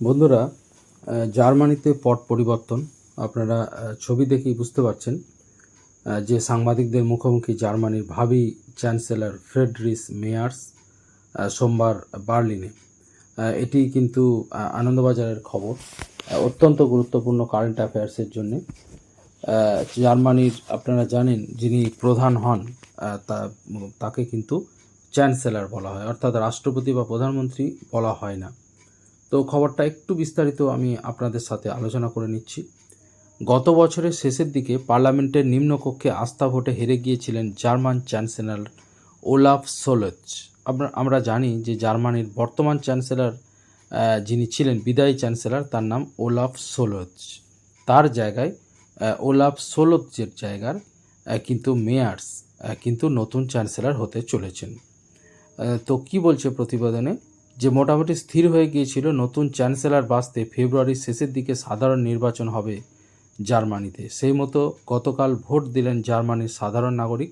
বন্ধুরা জার্মানিতে পট পরিবর্তন। আপনারা ছবি দেখেই বুঝতে পারছেন যে সাংবাদিকদের মুখোমুখি জার্মানির ভাবি চ্যান্সেলর ফ্রেডরিস মেয়ার্স সোমবার বার্লিনে। এটি কিন্তু আনন্দবাজারের খবর অত্যন্ত গুরুত্বপূর্ণ কারেন্ট অ্যাফেয়ার্সের জন্য। জার্মানির, আপনারা জানেন, যিনি প্রধান হন তা, তাকে কিন্তু চ্যান্সেলর বলা হয়, অর্থাৎ রাষ্ট্রপতি বা প্রধানমন্ত্রী বলা হয় না। তো খবরটা একটু বিস্তারিত আমি আপনাদের সাথে আলোচনা করে নিচ্ছি। গত বছরের শেষের দিকে পার্লামেন্টের নিম্নকক্ষে আস্থা ভোটে হেরে গিয়েছিলেন জার্মান চ্যান্সেলর ওলাফ সোলচ। আমরা জানি যে জার্মানির বর্তমান চ্যান্সেলর যিনি ছিলেন বিদায়ী চ্যান্সেলর, তার নাম ওলাফ সোলচ। তার জায়গায় ওলাফ সোলচের জায়গার কিন্তু মেয়ার্স কিন্তু নতুন চ্যান্সেলর হতে চলেছেন। তো কি বলছে প্রতিবেদনে? যে মোটামুটি স্থির হয়ে গিয়েছিল নতুন চ্যান্সেলর বাঁচতে ফেব্রুয়ারির শেষের দিকে সাধারণ নির্বাচন হবে জার্মানিতে। সেই মতো গতকাল ভোট দিলেন জার্মানির সাধারণ নাগরিক।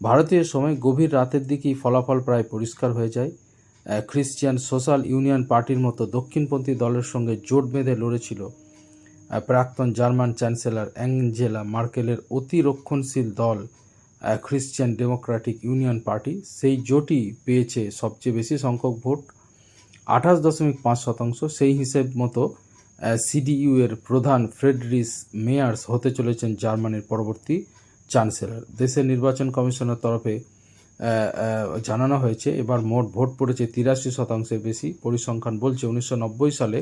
ভারতীয় সময় গভীর রাতের দিকেই ফলাফল প্রায় পরিষ্কার হয়ে যায়। খ্রিস্টিয়ান সোশ্যাল ইউনিয়ন পার্টির মতো দক্ষিণপন্থী দলের সঙ্গে জোট বেঁধে লড়েছিল প্রাক্তন জার্মান চ্যান্সেলর অ্যাঞ্জেলা মার্কেলের অতি রক্ষণশীল দল আহ, খ্রিস্টিয়ান ডেমোক্রেটিক ইউনিয়ন পার্টি। সেই জোটই পেয়েছে সবচেয়ে বেশি সংখ্যক ভোট। আঠাশ দশমিক পাঁচ শতাংশ সেই হিসেব মতো সিডিইউ এর প্রধান ফ্রেডরিস মেয়ার্স হতে চলেছেন জার্মানির পরবর্তী চ্যান্সেলর। দেশের নির্বাচন কমিশনের তরফে জানানো হয়েছে, এবার মোট ভোট পড়েছে তিরাশি শতাংশের বেশি। পরিসংখ্যান বলছে, উনিশশো নব্বই সালে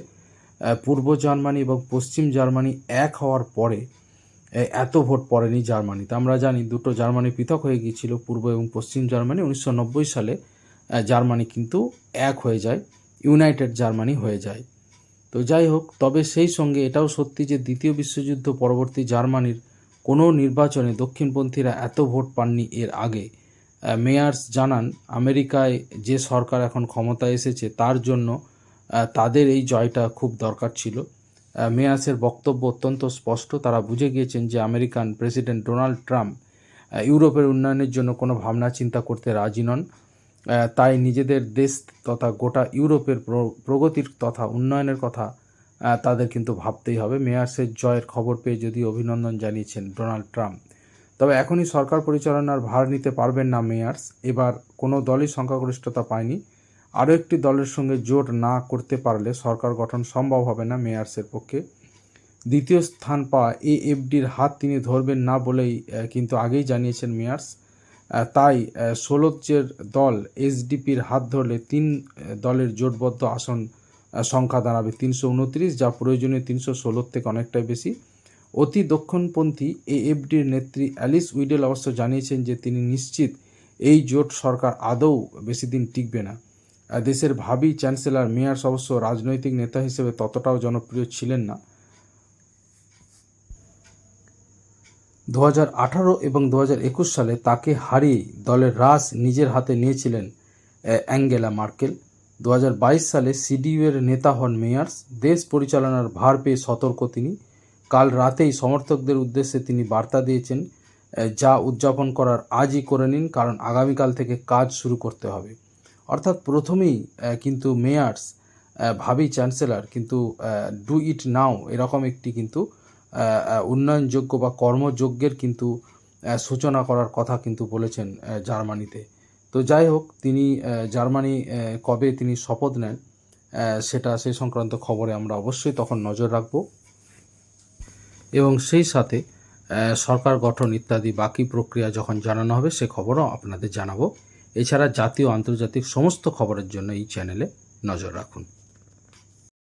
পূর্ব জার্মানি এবং পশ্চিম জার্মানি এক হওয়ার পরে এত ভোট পড়েনি জার্মানিতে। আমরা জানি দুটো জার্মানি পৃথক হয়ে গিয়েছিল, পূর্ব এবং পশ্চিম জার্মানি। উনিশশো নব্বই সালে জার্মানি কিন্তু এক হয়ে যায়। ইউনাইটেড জার্মানি হয়ে যায়। তো যাই হোক, তবে সেই সঙ্গে এটাও সত্যি যে দ্বিতীয় বিশ্বযুদ্ধ পরবর্তী জার্মানির কোনো নির্বাচনে দক্ষিণপন্থীরা এত ভোট পাননি এর আগে। মেয়ার্স জানান, আমেরিকায় যে সরকার এখন ক্ষমতায় এসেছে তার জন্য তাদের এই জয়টা খুব দরকার ছিল। মেয়ার্সের বক্তব্য অত্যন্ত স্পষ্ট। তারা বুঝে গিয়েছেন যে আমেরিকান প্রেসিডেন্ট ডোনাল্ড ট্রাম্প ইউরোপের উন্নয়নের জন্য কোনো ভাবনা চিন্তা করতে রাজি নন। তাই নিজেদের দেশ তথা গোটা ইউরোপের প্র- প্রগতির তথা উন্নয়নের কথা তাদের কিন্তু ভাবতেই হবে। মেয়ার্সের জয়ের খবর পেয়ে যদি অভিনন্দন জানিয়েছেন ডোনাল্ড ট্রাম্প। তবে এখনই সরকার পরিচালনার ভার নিতে পারবেন না মেয়ার্স। এবার কোনো দলই সংখ্যাগরিষ্ঠতা পায়নি। আরও একটি দলের সঙ্গে জোট না করতে পারলে সরকার গঠন সম্ভব হবে না মেয়ার্সের পক্ষে। দ্বিতীয় স্থান পাওয়া এএফডির হাত তিনি ধরবেন না বলেই কিন্তু আগেই জানিয়েছেন মেয়ার্স। তাই সোলজ্জের দল এসডিপির হাত ধরলে তিন দলের জোটবদ্ধ আসন সংখ্যা দাঁড়াবে তিনশো উনত্রিশ, যা প্রয়োজনীয় তিনশো ষোলোর থেকে অনেকটাই বেশি। অতি দক্ষিণপন্থী এএফডির নেত্রী অ্যালিস উইডেল অবশ্য জানিয়েছেন যে তিনি নিশ্চিত এই জোট সরকার আদৌ বেশি দিন টিকবে না। দেশের ভাবি চ্যান্সেলর মেয়ার্স অবশ্য রাজনৈতিক নেতা হিসেবে ততটাও জনপ্রিয় ছিলেন না। দু এবং দু সালে তাকে হারিয়ে দলের রাস নিজের হাতে নিয়েছিলেন অ্যাঙ্গেলা মার্কেল। দু হাজার বাইশ সালে সিডিইউ এর নেতা হন মেয়ার্স। দেশ পরিচালনার ভার পেয়ে সতর্ক তিনি। কাল রাতেই সমর্থকদের উদ্দেশ্যে তিনি বার্তা দিয়েছেন যা উদযাপন করার আজই করে নিন, কারণ আগামীকাল থেকে কাজ শুরু করতে হবে। অর্থাৎ প্রথমেই কিন্তু মেয়ার্স ভাবি চ্যান্সেলার, কিন্তু ডু ইট নাও এরকম একটি কিন্তু উন্নয়নযোগ্য বা কর্মযজ্ঞের কিন্তু সূচনা করার কথা কিন্তু বলেছেন জার্মানিতে। তো যাই হোক, তিনি জার্মানি কবে তিনি শপথ নেন সেটা সেই সংক্রান্ত খবরে আমরা অবশ্যই তখন নজর রাখব। এবং সেই সাথে সরকার গঠন ইত্যাদি বাকি প্রক্রিয়া যখন জানানো হবে, সে খবরও আপনাদের জানাব। এছাড়া জাতীয়, আন্তর্জাতিক সমস্ত খবরের জন্য এই চ্যানেলে নজর রাখুন।